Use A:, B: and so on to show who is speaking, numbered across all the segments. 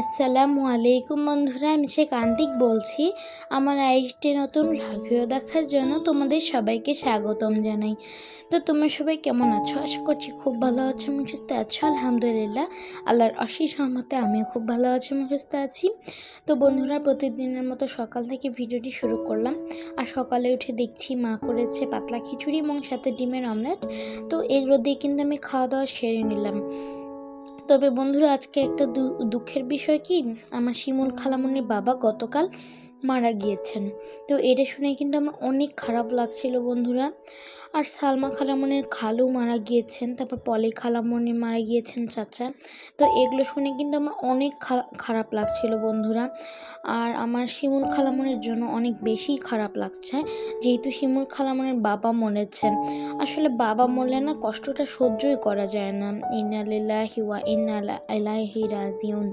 A: আসসালামু আলাইকুম বন্ধুরা, আমি সে আন্তিক বলছি। আমার আরেকটি নতুন ভিডিও দেখার জন্য তোমাদের সবাইকে স্বাগতম জানাই। তো তোমরা সবাই কেমন আছো? আশা করছি খুব ভালো আছো আমি সুস্থ আছো। আলহামদুলিল্লাহ, আল্লাহর অশেষ রহমতে আমিও খুব ভালো আছি আমি সুস্থ আছি। তো বন্ধুরা, প্রতিদিনের মতো সকাল থেকে ভিডিওটি শুরু করলাম। আর সকালে উঠে দেখছি মা করেছে পাতলা খিচুড়ি এবং সাথে ডিমের অমলেট তো এগুলো দিয়ে কিন্তু আমি খাওয়া দাওয়া সেরে নিলাম। তবে বন্ধুরা আজকে একটা দুঃখের বিষয় কি? আমার শিমুল খালামনির বাবা গতকাল মারা গিয়েছেন। তো এটা শুনে কিন্তু আমার অনেক খারাপ লাগছিল বন্ধুরা। আর সালমা খালামনের খালু মারা গিয়েছেন, তারপর পলি খালামনি মারা গিয়েছেন চাচা। তো এগুলো শুনে কিন্তু আমার অনেক খারাপ লাগছিল বন্ধুরা। আর আমার শিমুল খালামনের জন্য অনেক বেশি খারাপ লাগছে, যেহেতু শিমুল খালামনের বাবা মরেছেন। আসলে বাবা মরলে না কষ্টটা সহ্যই করা যায় না। ইনালিল্লাহি ওয়া ইন্না রাজিউন।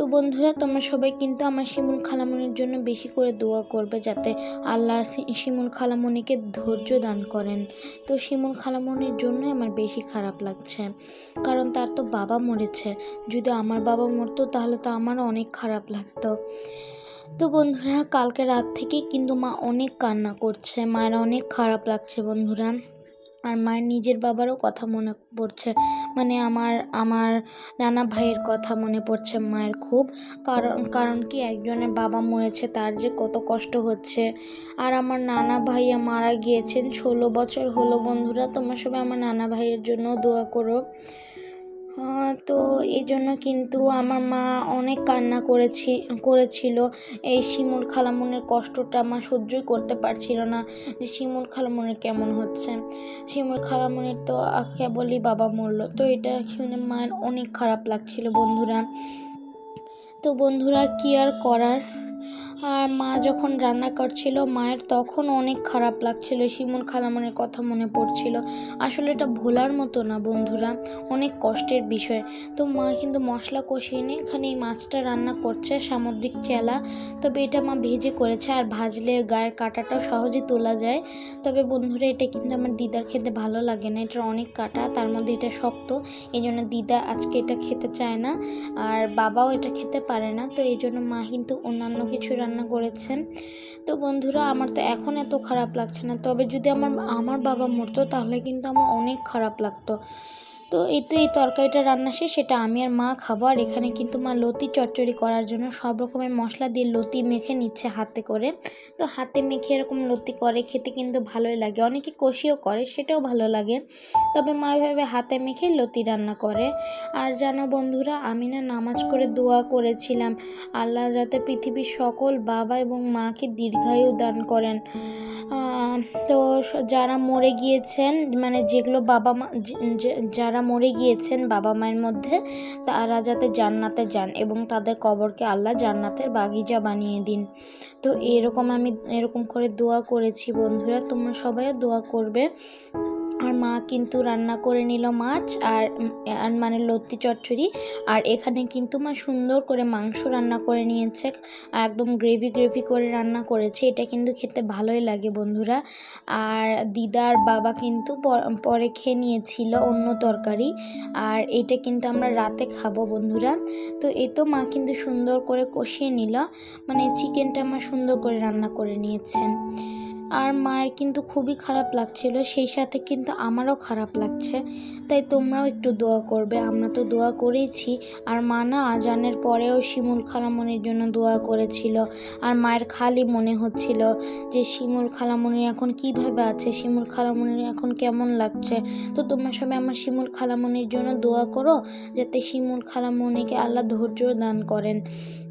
A: তো বন্ধুরা, তোমরা সবাই কিন্তু আমার শিমুল খালামনির জন্য বেশি করে দোয়া করবে যাতে আল্লাহ শিমুল খালামনিকে ধৈর্য দান করেন। তো শিমুল খালামনির জন্য আমার বেশি খারাপ লাগছে। কারণ তার তো বাবা মরেছে। যদি আমার বাবা মরতো, তাহলে তো আমারও অনেক খারাপ লাগতো। তো বন্ধুরা, কালকে রাত থেকেই কিন্তু মা অনেক কান্না করছে। মায়ের অনেক খারাপ লাগছে বন্ধুরা। আর মায়ের নিজের বাবারও কথা মনে পড়ছে। মানে আমার আমার নানা ভাইয়ের কথা মনে পড়ছে মায়ের খুব। কারণ কারণ কি একজনের বাবা মরেছে, তার যে কত কষ্ট হচ্ছে। আর আমার নানা ভাইয়া মারা গিয়েছেন, ষোলো বছর হলো বন্ধুরা, তোমার সবাই আমার নানা ভাইয়ের জন্য দোয়া করো। তো এই জন্য কিন্তু আমার মা অনেক কান্না করেছি, করেছিল। এই শিমুল খালামুনের কষ্টটা মা সহ্যই করতে পারছিল না যে শিমুল খালামুনের কেমন হচ্ছে। শিমুল খালামুনির তো কেবলই বাবা মরলো। তো এটা শুনে মায়ের অনেক খারাপ লাগছিল বন্ধুরা। তো বন্ধুরা, কি আর করার? আর মা যখন রান্না করছিল, মায়ের তখন অনেক খারাপ লাগছিল। শিমুল খালামনের কথা মনে পড়ছিল। আসলে এটা ভোলার মতো না বন্ধুরা, অনেক কষ্টের বিষয়। তো মা কিন্তু মশলা কষিয়ে নিয়ে এখানে এই মাছটা রান্না করছে, সামুদ্রিক চেলা। তবে এটা মা ভেজে করেছে আর ভাজলে গায়ের কাঁটাটাও সহজে তোলা যায়। তবে বন্ধুরা, এটা কিন্তু আমার দিদার খেতে ভালো লাগে না। এটার অনেক কাটা, তার মধ্যে এটা শক্ত। এই জন্য দিদা আজকে এটা খেতে চায় না, আর বাবাও এটা খেতে পারে না। তো এই জন্য মা কিন্তু অন্যান্য কিছু রান্না করেছেন। তো বন্ধুরা, আমার তো এখন এত খারাপ লাগছে না। তবে যদি আমার আমার বাবা মরতো, তাহলে কিন্তু আমার অনেক খারাপ লাগতো। তো এই তো এই তরকারিটা রান্না শেষ সেটা আমি আর মা খাব। আর এখানে কিন্তু মা লতি চচ্চড়ি করার জন্য সব রকমের মশলা দিয়ে লতি মেখে নিচ্ছে হাতে করে। তো হাতে মেখে এরকম লতি করে, খেতে কিন্তু ভালোই লাগে। অনেকে কষিও করে, সেটাও ভালো লাগে। তবে মা এভাবে হাতে মেখে লতি রান্না করে। আর জানো বন্ধুরা, আমি না নামাজ করে দোয়া করেছিলাম, আল্লাহ যাতে পৃথিবীর সকল বাবা এবং মাকে দীর্ঘায়ু দান করেন। তো যারা মরে গিয়েছেন মানে যেগুলো বাবা মা, যে- যে- যারা মরে গিয়েছেন বাবা মায়ের মধ্যে, তারা যাতে জান্নাতে যান এবং তাদের কবরকে আল্লাহ জান্নাতের বাগিচা বানিয়ে দিন। তো এরকম আমি এরকম করে দোয়া করেছি বন্ধুরা, তোমরা সবাই দোয়া করবে। আর মা কিন্তু রান্না করে নিল মাছ আর মানে লত্তি চচ্চড়ি। আর এখানে কিন্তু মা সুন্দর করে মাংস রান্না করে নিয়েছে, একদম গ্রেভি গ্রেভি করে রান্না করেছে। এটা কিন্তু খেতে ভালোই লাগে বন্ধুরা। আর দিদার বাবা কিন্তু পরে খেয়ে নিয়েছিল অন্য তরকারি। আর এটা কিন্তু আমরা রাতে খাব বন্ধুরা। তো এ তো মা কিন্তু সুন্দর করে কষিয়ে নিল। মানে চিকেনটা মা সুন্দর করে রান্না করে নিয়েছে। আর মায়ের কিন্তু খুবই খারাপ লাগছিল, সেই সাথে কিন্তু আমারও খারাপ লাগছে। তাই তোমরাও একটু দোয়া করবে, আমরা তো দোয়া করেইছি। আর মা না আজানের পরেও শিমুল খালামনির জন্য দোয়া করেছিল। আর মায়ের খালি মনে হচ্ছিল যে শিমুল খালামণি এখন কীভাবে আছে, শিমুল খালামণির এখন কেমন লাগছে? তো তোমরা সবাই আমার শিমুল খালামণির জন্য দোয়া করো, যাতে শিমুল খালামণিকে আল্লাহ ধৈর্য দান করেন।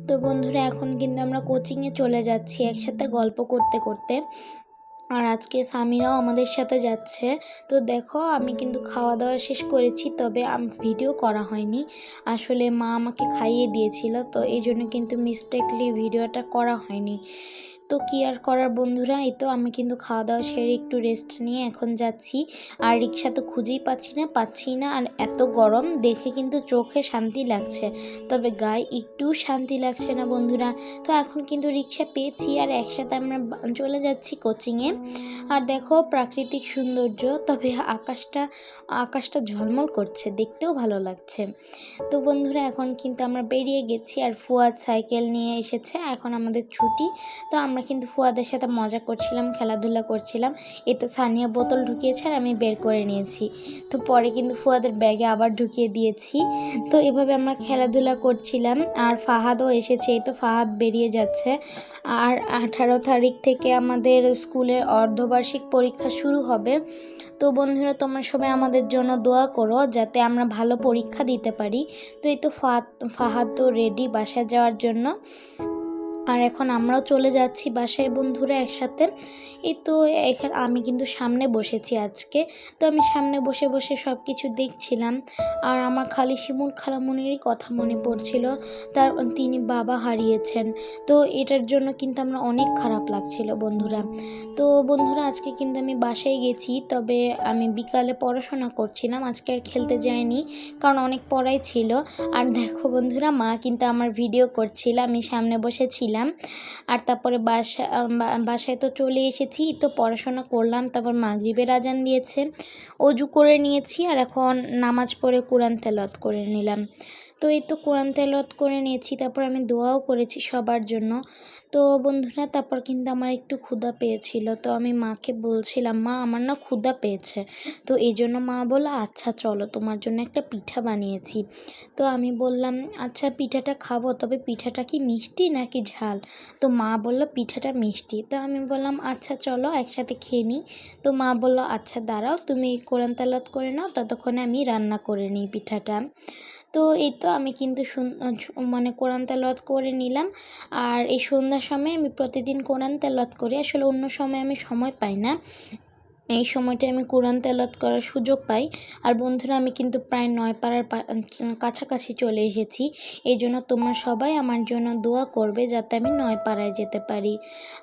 A: তো বন্ধুরা, এখন কিন্তু আমরা কোচিংয়ে চলে যাচ্ছি একসাথে গল্প করতে করতে। আর আজকে স্বামীরাও আমাদের সাথে যাচ্ছে। তো দেখো, আমি কিন্তু খাওয়া দাওয়া শেষ করেছি, তবে আমি ভিডিও করা হয়নি। আসলে মা আমাকে খাইয়ে দিয়েছিল, তো এই জন্য কিন্তু মিস্টেকলি ভিডিওটা করা হয়নি। তো কি আর করার বন্ধুরা? এই তো আমি কিন্তু খাওয়া দাওয়া সেরে একটু রেস্ট নিয়ে এখন যাচ্ছি। আর রিক্সা তো খুঁজেই পাচ্ছি না পাচ্ছি না। আর এত গরম, দেখে কিন্তু চোখে শান্তি লাগছে। তবে গায়ে একটু শান্তি লাগছে না বন্ধুরা। তো এখন কিন্তু রিক্সা পেয়েছি আর একসাথে আমরা চলে যাচ্ছি কোচিংয়ে। আর দেখো প্রাকৃতিক সৌন্দর্য, তবে আকাশটা আকাশটা ঝলমল করছে, দেখতেও ভালো লাগছে। তো বন্ধুরা, এখন কিন্তু আমরা বেরিয়ে গেছি আর ফুয়াদ সাইকেল নিয়ে এসেছে। এখন আমাদের ছুটি। তো আমরা কিন্তু ফুয়াদের সাথে মজা করছিলাম, খেলাধুলা করছিলাম। এই তো সানিয়া বোতল ঢুকিয়েছে আর আমি বের করে নিয়েছি। তো পরে কিন্তু ফুয়াদের ব্যাগে আবার ঢুকিয়ে দিয়েছি। তো এভাবে আমরা খেলাধুলা করছিলাম আর ফাহাদও এসেছে। এই তো ফাহাদ বেরিয়ে যাচ্ছে। আর আঠারো তারিখ থেকে আমাদের স্কুলের অর্ধবার্ষিক পরীক্ষা শুরু হবে। তো বন্ধুরা, তোমরা সবাই আমাদের জন্য দোয়া করো যাতে আমরা ভালো পরীক্ষা দিতে পারি। তো এই তো ফাহাদ তো রেডি বাসায় যাওয়ার জন্য। আর এখন আমরাও চলে যাচ্ছি বাসায় বন্ধুরা একসাথে। এই তো এখানে, আমি কিন্তু সামনে বসেছি আজকে। তো আমি সামনে বসে বসে সব কিছু দেখছিলাম। আর আমার খালি শিমুল খালামুনিরই কথা মনে পড়ছিল। তার, তিনি বাবা হারিয়েছেন। তো এটার জন্য কিন্তু আমরা অনেক খারাপ লাগছিল বন্ধুরা। তো বন্ধুরা, আজকে কিন্তু আমি বাসায় গেছি, তবে আমি বিকালে পড়াশোনা করছিলাম। আজকে আর খেলতে যাইনি, কারণ অনেক পড়াই ছিল। আর দেখো বন্ধুরা, মা কিন্তু আমার ভিডিও করছিল। আমি সামনে বসেছিলাম। আর তারপরে বাসা বাসায় তো চলে এসেছি, তো পড়াশোনা করলাম, তারপর মাগরিবের আজান দিয়েছে। অজু করে নিয়েছি আর এখন নামাজ পড়ে কোরআন তেলত করে নিলাম। তো এই তো কোরআন তেলত করে নিয়েছি, তারপর আমি দোয়াও করেছি সবার জন্য। তো বন্ধুরা, তারপর কিন্তু আমার একটু ক্ষুধা পেয়েছিল, তো আমি মাকে বলছিলাম, মা, আমার না ক্ষুধা পেয়েছে। তো এই জন্য মা বলল আচ্ছা চলো, তোমার জন্য একটা পিঠা বানিয়েছি। তো আমি বললাম আচ্ছা পিঠাটা খাব, তবে পিঠাটা কি মিষ্টি নাকি ঝাল? তো মা বলল, পিঠাটা মিষ্টি। তো আমি বললাম আচ্ছা চলো একসাথে খেয়ে নিই। তো মা বলল আচ্ছা দাঁড়াও, তুমি কোরআন তালাত করে নাও, ততক্ষণে আমি রান্না করে নিই পিঠাটা। তো এই তো আমি কিন্তু মানে কোরআন তেলত করে নিলাম। আর এই সন্ধ্যার সময় আমি প্রতিদিন কোরআন তেলত করি। আসলে অন্য সময় আমি সময় পাই না। এই সময়টা আমি কোরআন তেলাওয়াত করার সুযোগ পাই। আর বন্ধুরা, আমি কিন্তু প্রায় নয় পাড়ার কাছাকাছি চলে এসেছি। এই জন্য তোমরা সবাই আমার জন্য দোয়া করবে যাতে আমি নয় পাড়ায় যেতে পারি।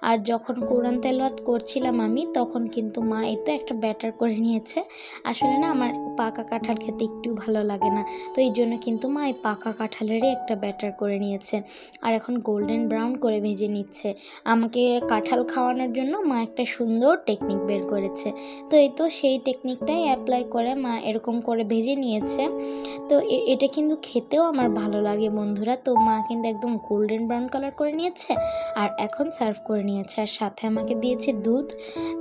A: আর যখন কোরআন তেলাওয়াত করছিলাম আমি, তখন কিন্তু মা এই তো একটা ব্যাটার করে নিয়েছে। আসলে না, আমার পাকা কাঁঠাল খেতে একটু ভালো লাগে না। তো এই জন্য কিন্তু মা এই পাকা কাঁঠালেরই একটা ব্যাটার করে নিয়েছে। আর এখন গোল্ডেন ব্রাউন করে ভেজে নিচ্ছে। আমাকে কাঁঠাল খাওয়ানোর জন্য মা একটা সুন্দর টেকনিক বের করেছে। তো এই তো সেই টেকনিকটাই অ্যাপ্লাই করে মা এরকম করে ভেজে নিয়েছে। তো এটা কিন্তু খেতেও আমার ভালো লাগে বন্ধুরা। তো মা কিন্তু একদম গোল্ডেন ব্রাউন কালার করে নিয়েছে আর এখন সার্ভ করে নিয়েছে। আর সাথে আমাকে দিয়েছে দুধ।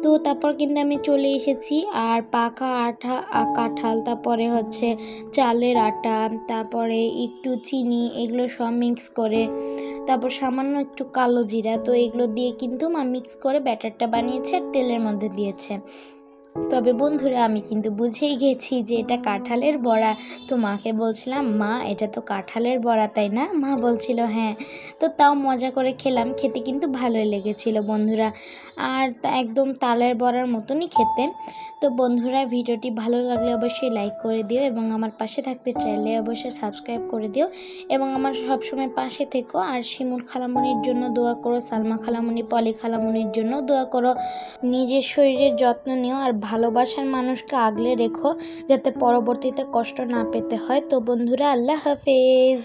A: তো তারপর কিন্তু আমি চলে এসেছি আর পাকা আঠা কাঁঠাল, তারপরে হচ্ছে চালের আটা, তারপরে একটু চিনি, এগুলো সব মিক্স করে তারপর সামান্য একটু কালো জিরা, তো এগুলো দিয়ে কিন্তু মা মিক্স করে ব্যাটারটা বানিয়েছে আর তেলের মধ্যে দিয়েছে। তবে বন্ধুরা, আমি কিন্তু বুঝেই গেছি যে এটা কাঁঠালের বড়া। তো মাকে বলছিলাম, মা, এটা তো কাঁঠালের বড়া, তাই না? মা বলছিল হ্যাঁ। তো তাও মজা করে খেলাম, খেতে কিন্তু ভালোই লেগেছিল বন্ধুরা। আর একদম তালের বড়ার মতনই খেতে। তো বন্ধুরা, ভিডিওটি ভালো লাগলে অবশ্যই লাইক করে দিও এবং আমার পাশে থাকতে চাইলে অবশ্যই সাবস্ক্রাইব করে দিও এবং আমার সবসময় পাশে থেকো। আর শিমুল খালামনির জন্য দোয়া করো, সালমা খালামনি, পলি খালামনির জন্য দোয়া করো। নিজের শরীরের যত্ন নিও আর ভালোবাসার মানুষকে আগলে রেখো যাতে পরবর্তীতে কষ্ট না পেতে হয়। তো বন্ধুরা আল্লাহ হাফেজ।